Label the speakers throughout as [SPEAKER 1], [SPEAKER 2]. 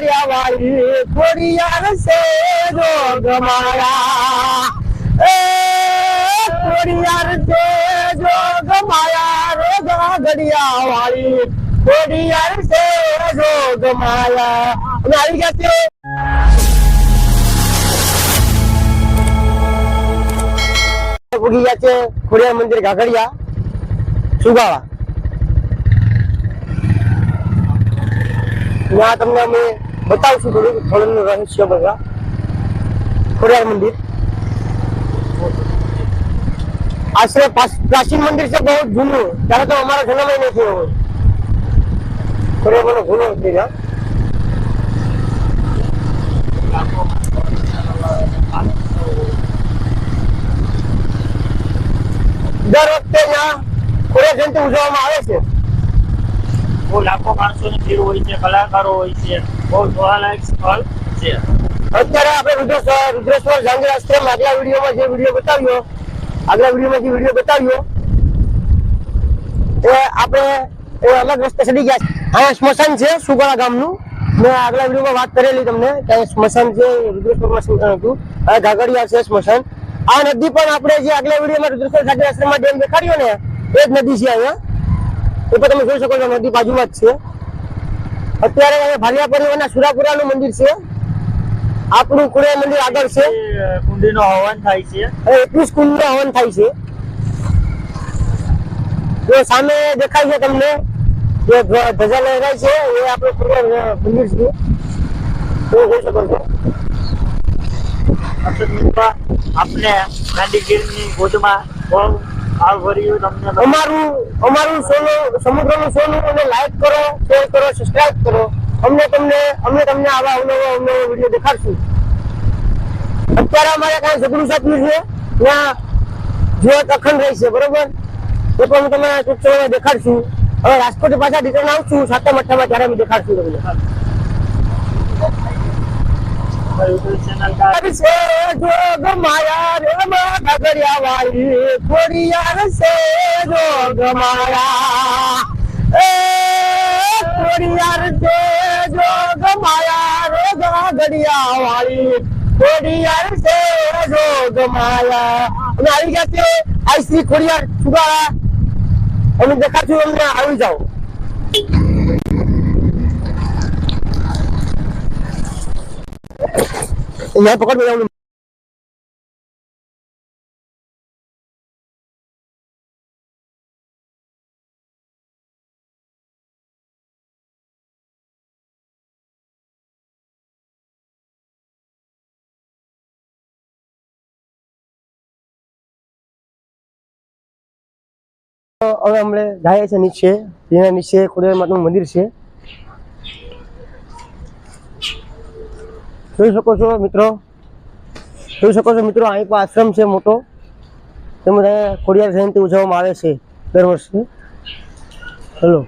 [SPEAKER 1] ઘગડિયા વાળી ખોડિયાર છે જોગ માયા ઘગડિયા વાળી ખોડિયાર છે જોગ માયા આવી ગયા છીએ. ગયા છે ખોડિયાર મંદિર ઘાઘડિયા સુગાળા. ત્યાં તમને અમે બતાવશું થોડું થોડું રહસ્ય બધા ખોડિયાર મંદિર આશરે પાસ- પ્રાચીન મંદિર છે બહુ જૂનું ત્યારે તો અમારા જન્મ નથી થયો ખોડિયાર જૂનો છે ત્યાં દર વખતે ત્યાં ખોડિયાર જયંતિ ઉજવવામાં આવે છે
[SPEAKER 2] બહુ લાખો માણસોની ભીડ હોય છે, કલાકારો હોય છે. બહુ જોવાલાયક સ્થળ છે.
[SPEAKER 1] અત્યારે આપણે રુદ્રેશ્વર રુદ્રેશ્વર જાંગીર આશ્રમ આગલા વિડીયોમાં જે વીડિયો બતાવ્યો, આગલા વિડીયોમાં જે વીડિયો બતાવ્યો, એ આપણે એ અલગ રસ્તે ચડી ગયા હા સ્મશાન છે, સુગળા ગામનું. મેં આગલા વિડીયોમાં વાત કરેલી તમને કે સ્મશાન છે રુદ્રેશ્વરમાં સ્મશાન હતું. હવે ઘાઘડિયા છે સ્મશાન. આ નદી પણ આપણે જે આગલા વિડીયોમાં રુદ્રેશ્વર જાંગીર આશ્રમમાં ડેમ દેખાડ્યો ને, એ જ નદી છે અહીંયા. એ પણ તમે જોઈ શકો છો નદી બાજુમાં જ છે. અત્યારે ભાલિયા પરિવારના સુરાપુરાનું મંદિર છે. આપણું કુળે મંદિર આગળ છે.
[SPEAKER 2] કુંડીનો હવન થાય છે.
[SPEAKER 1] એકવીસ કુંડ હવન થાય છે. જો સામે દેખાય છે તમને જે ધજા લહેરાય છે એ આપણું કુળે મંદિર છે. તમે જોઈ શકો છો.
[SPEAKER 2] આપણે ગાંધીગીરની ગોદમાં
[SPEAKER 1] અમારું અમારું સોનું, સમુદ્રનું સોનું અને લાઈક કરો શેર કરો સબસ્ક્રાઇબ કરો. અમને તમને અમે તમને આવા અવનવા અવનવા વીડિયો દેખાડશું. અત્યારે અમારે કાંઈ ઝઘડું સાપ્યું છે ત્યાં જીવત અખંડ રહી બરોબર? એ પણ હું તમને ટૂંક દેખાડશું. હવે રાજકોટ પાછા રિટર્ન આવશું, સાતમ અઠ્ઠામાં ત્યારે અમે દેખાડશું તમને.
[SPEAKER 2] અમારી YouTube channel કા-
[SPEAKER 1] છે જોગ માયા રે ઘગડિયા વાળી ખોડિયાર છે જોગ માયા એ ખોડિયાર છે જોગ માયા રે ઘગડિયા વાળી ખોડિયાર છે અમે આવી ગયા છે આઈ શ્રી ખોડિયાર સુગાળા અમે દેખાડશું અમને આવી જાઓ અહીંયા પકડ મેળવવાનું હવે અમે જાય છે નીચે તેના નીચે ખોડિયાર માતાનું મંદિર છે. જોઈ શકો છો મિત્રો? જોઈ શકો છો મિત્રો અહીં પણ આશ્રમ છે મોટો. તેમજ અહીંયા ખોડિયાર જયંતિ ઉજવવામાં આવે છે દર વર્ષે. ચલો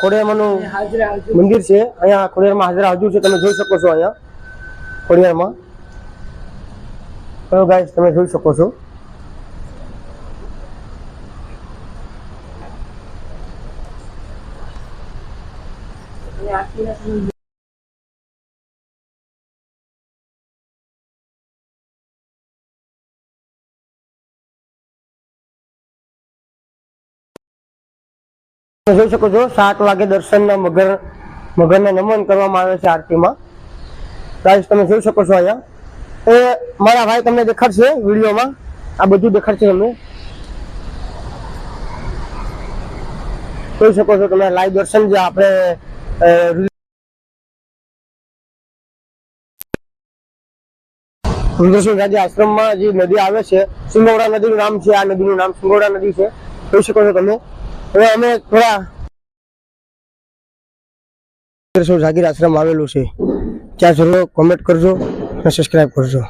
[SPEAKER 1] ખોડિયારમાંનું મંદિર છે. અહીંયા ખોડિયારમાં હાજરા હજુ છે. તમે જોઈ શકો છો અહીંયા ખોડિયારમાં. કયો ગાય તમે જોઈ શકો છો. તમે જોઈ શકો છો, સાત વાગે દર્શનના મગર મગરને નમન કરવામાં આવે છે આરતીમાં. ગાઈસ તમે જોઈ શકો છો અહીંયા. એ મારા ભાઈ તમને દેખાડશે વિડીયોમાં. આ બધું દેખાડશે તમને. જોઈ શકો છો તમે લાઈવ દર્શન જે આપણે રુદ્રસિંહ રાજા આશ્રમમાં જે નદી આવે છે, સિંગોડા નદીનું નામ છે, આ નદીનું નામ સિંગોડા નદી છે. જોઈ શકો છો તમે. હવે અમે થોડા જાગીર આશ્રમ આવેલું છે. ત્યાં જરૂર કોમેન્ટ કરજો અને સબસ્ક્રાઈબ કરજો.